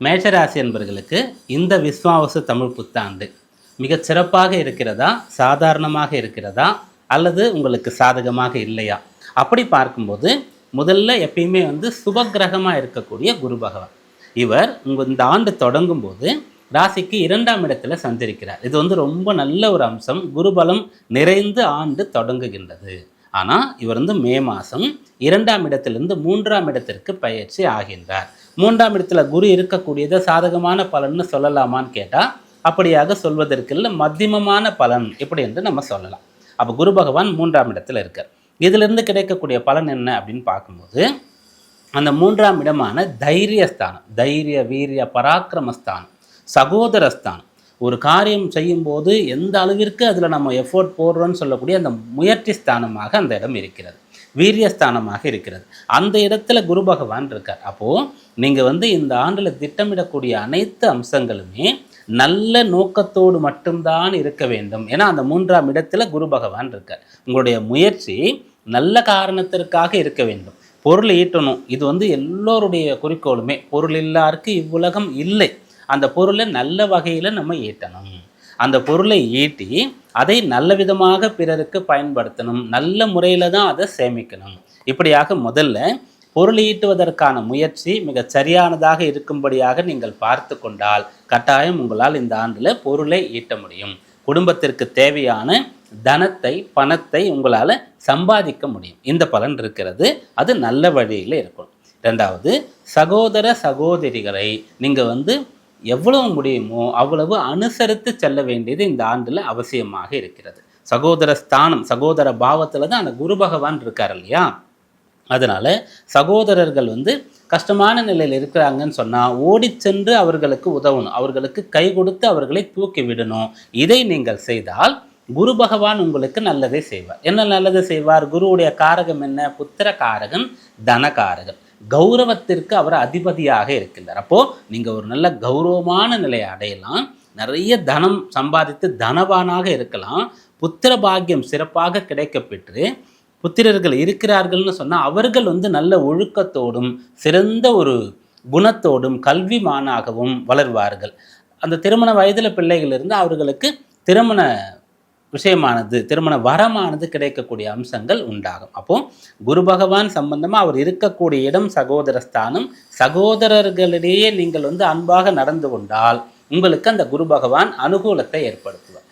மேஷராசி என்பர்களுக்கு இந்த விஸ்வாவசு தமிழ் புத்தாண்டு மிகச் சிறப்பாக இருக்கிறதா சாதாரணமாக இருக்கிறதா அல்லது உங்களுக்கு சாதகமாக இல்லையா? அப்படி பார்க்கும்போது முதல்ல எப்பயுமே வந்து சுபகிரகமாக இருக்கக்கூடிய குரு பகவான். இவர் உங்கள் இந்த ஆண்டு தொடங்கும் போது ராசிக்கு இரண்டாம் இடத்துல சந்திருக்கிறார் இது வந்து ரொம்ப நல்ல ஒரு அம்சம். குருபலம் நிறைந்து ஆண்டு தொடங்குகின்றது. ஆனால் இவர் வந்து மே மாதம் இரண்டாம் இடத்திலிருந்து மூன்றாம் இடத்திற்கு பயிற்சி ஆகின்றார். மூன்றாம் இடத்துல குரு இருக்கக்கூடியதை சாதகமான பலன்னு சொல்லலாமான்னு கேட்டால் அப்படியாக சொல்வதற்கு இல்லை மத்தியமமான பலன் இப்படி என்று நம்ம சொல்லலாம். அப்போ குரு பகவான் மூன்றாம் இடத்துல இருக்கார். இதிலிருந்து கிடைக்கக்கூடிய பலன் என்ன அப்படின்னு பார்க்கும்போது அந்த மூன்றாம் இடமான தைரியஸ்தானம் தைரிய வீரிய பராக்கிரமஸ்தானம் சகோதரஸ்தானம் ஒரு காரியம் செய்யும்போது எந்த அளவிற்கு அதில் நம்ம எஃபோர்ட் போடுறோன்னு சொல்லக்கூடிய அந்த முயற்சி ஸ்தானமாக அந்த இடம் இருக்கிறது. வீரியஸ்தானமாக இருக்கிறது. அந்த இடத்துல குரு பகவான் இருக்கார். அப்போது நீங்கள் வந்து இந்த ஆண்டில் திட்டமிடக்கூடிய அனைத்து அம்சங்களுமே நல்ல நோக்கத்தோடு மட்டும்தான் இருக்க வேண்டும். ஏன்னா அந்த மூன்றாம் இடத்துல குரு பகவான் இருக்கார். உங்களுடைய முயற்சி நல்ல காரணத்திற்காக இருக்க வேண்டும். பொருள் ஈட்டணும். இது வந்து எல்லோருடைய குறிக்கோளுமே. பொருள் இல்லாருக்கு இவ்வுலகம் இல்லை. அந்த பொருளை நல்ல வகையில் நம்ம ஈட்டணும் அந்த பொருளை ஈட்டி அதை நல்ல விதமாக பிறருக்கு பயன்படுத்தணும். நல்ல முறையில் தான் அதை சேமிக்கணும். இப்படியாக முதல்ல பொருள் ஈட்டுவதற்கான முயற்சி மிகச் சரியானதாக இருக்கும்படியாக நீங்கள் பார்த்து கொண்டால் கட்டாயம் உங்களால் இந்த ஆண்டில் பொருளை ஈட்ட முடியும். குடும்பத்திற்கு தேவையான தனத்தை பணத்தை உங்களால் சம்பாதிக்க முடியும். இந்த பலன் இருக்கிறது. அது நல்ல வழியில் இருக்கும். ரெண்டாவது சகோதர சகோதரிகளை நீங்கள் வந்து எவ்வளவு முடியுமோ அவ்வளவு அனுசரித்து செல்ல வேண்டியது இந்த ஆண்டில் அவசியமாக இருக்கிறது. சகோதர ஸ்தானம் சகோதர பாவத்தில் தான் அந்த குரு பகவான் இருக்கார் இல்லையா? அதனால் சகோதரர்கள் வந்து கஷ்டமான நிலையில் இருக்கிறாங்கன்னு சொன்னால் ஓடிச் சென்று அவர்களுக்கு உதவணும். அவர்களுக்கு கை கொடுத்து அவர்களை தூக்கி விடணும். இதை நீங்கள் செய்தால் குரு பகவான் உங்களுக்கு நல்லதை செய்வார். என்ன நல்லது செய்வார்? குருவுடைய காரகம் என்ன? புத்திர காரகன் தனகாரகன் கௌரவத்திற்கு அவர் அதிபதியாக இருக்கின்றார். அப்போது நீங்கள் ஒரு நல்ல கௌரவமான நிலையை அடையலாம். நிறைய தனம் சம்பாதித்து தனவானாக இருக்கலாம். புத்திர பாக்கியம் சிறப்பாக கிடைக்கப்பெற்று புத்திரர்கள் இருக்கிறார்கள்னு சொன்னால் அவர்கள் வந்து நல்ல ஒழுக்கத்தோடும் சிறந்த ஒரு குணத்தோடும் கல்விமானாகவும் வளர்வார்கள். அந்த திருமண வயதில் பிள்ளைகள் இருந்து அவர்களுக்கு திருமண விஷயமானது திருமண வரமானது கிடைக்கக்கூடிய அம்சங்கள் உண்டாகும். அப்போ குரு பகவான் சம்பந்தமாக அவர் இருக்கக்கூடிய இடம் சகோதரஸ்தானம். சகோதரர்களிடையே நீங்கள் வந்து அன்பாக நடந்து கொண்டால் உங்களுக்கு அந்த குரு பகவான் அனுகூலத்தை ஏற்படுத்துவார்.